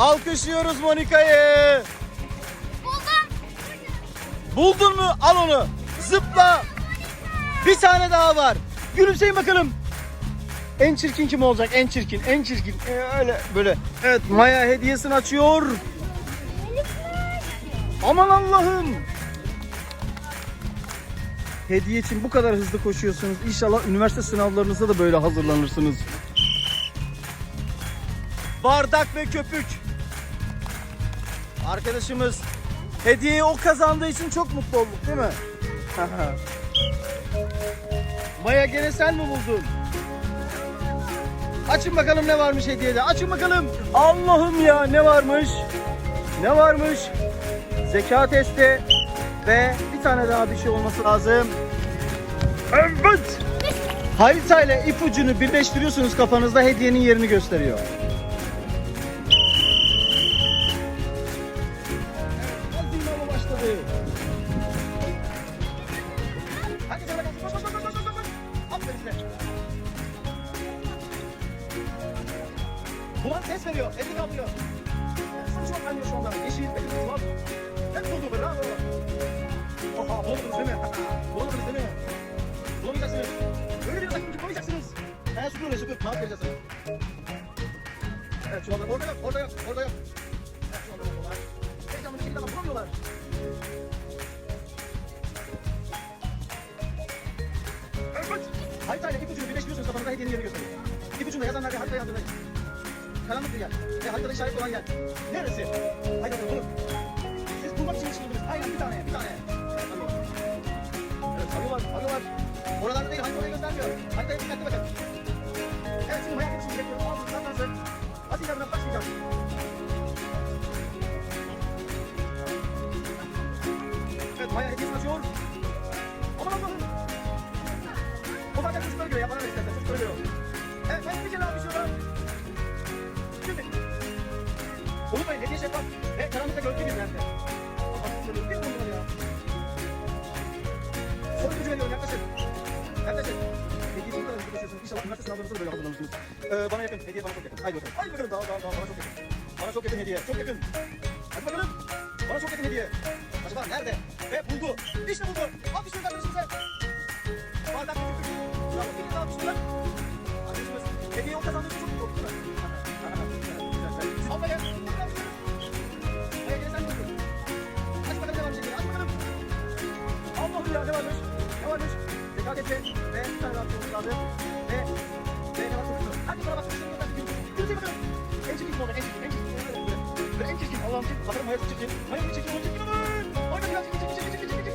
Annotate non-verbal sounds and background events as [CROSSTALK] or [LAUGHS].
Alkışlıyoruz Monika'yı. Buldum. Buldun mu? Al onu. Zıpla. Bir tane daha var. Gülümseyin bakalım. En çirkin kim olacak? En çirkin, en çirkin. Ee, öyle böyle. Evet, Maya hediyesini açıyor. Aman Allah'ım. Hediye için bu kadar hızlı koşuyorsunuz. İnşallah üniversite sınavlarınızda da böyle hazırlanırsınız. Bardak ve köpük. Arkadaşımız hediyeyi o kazandığı için çok mutlu olduk değil mi? [LAUGHS] Maya gene sen mi buldun? Açın bakalım ne varmış hediyede. Açın bakalım. Allah'ım ya ne varmış? Ne varmış? Zeka testi ve bir tane daha bir şey olması lazım. Evet. Haritayla ipucunu birleştiriyorsunuz kafanızda hediyenin yerini gösteriyor. Başladı. Hadi sen bakalım. Koş koş koş koş koş. Aferin size. Bulan ses veriyor. Elini kaldırıyor. Saçı bak anlıyor şu anda. Yeşil, benim var. Hep buldu bravo. Oha bulamadınız değil mi? Bulamadınız değil mi? Bulamayacaksınız. Öyle bir takım ki bulamayacaksınız. He süpür oraya süpür. Ne yapacaksın? Evet şu anda orada yok, orada yok, orada yok. Haritayla ipucunu birleştiriyorsunuz kafanızda hediyenin yerini gösteriyor. İpucunda yazanlar ve harita yazdığında karanlık bir yer ve haritada işaret olan yer. Neresi? Haydi bakalım bulun. Siz bulmak için çıkırdınız. Aynen bir tane, bir tane. Evet, arıyorlar, arıyorlar. Oralarda değil, harita orayı göstermiyor. Haritaya dikkatli bakın. Evet, şimdi hayal etmişim. Bekliyorum, aldım, saklansı. Atilla buna başlayacağım. Evet, Maya hediyesini açıyor. Aman Allah'ım. O zaten çocuklara göre ya, bana ver istersen, çocuklara göre o. Evet, Maya bir kere daha düşüyorlar. Şimdi. Unutmayın, hediye şeffaf ve karanlıkta gölge bir yerde. Allah'ım, bir numara ya. Son gücü veriyorum, yaklaşın. Yaklaşın. Hediye için bu kadar hızlı koşuyorsunuz. İnşallah üniversite sınavlarınızda da böyle hazırlanırsınız. Ee, bana yakın, hediye bana çok yakın. Haydi bakalım. Haydi bakalım, daha, daha, daha, bana çok yakın. Bana çok yakın hediye, çok yakın. Hadi bakalım. Bana çok yakın hediye. Acaba nerede? Ve buldu. İşte buldu. Alkışlıyoruz arkadaşımıza. Hediye o kazandığı çok değil mi? Siz almayın. Hayır, gene sen buldun. Aç bakalım varmış hediye, aç bakalım. Allah'ım ya ne varmış? Ne varmış? Etti ve şey kaldı. Ve ve ne var güzel. Hadi bana bak. Gülücük bakalım. En çirkin kim olacak? En çirkin, en çirkin. Böyle, en çirkin. Allah'ım çirkin. Bakalım çok çirkin. Çok çirkin, o çirkin olur. Oyna biraz çirkin, çirkin, çirkin, çirkin,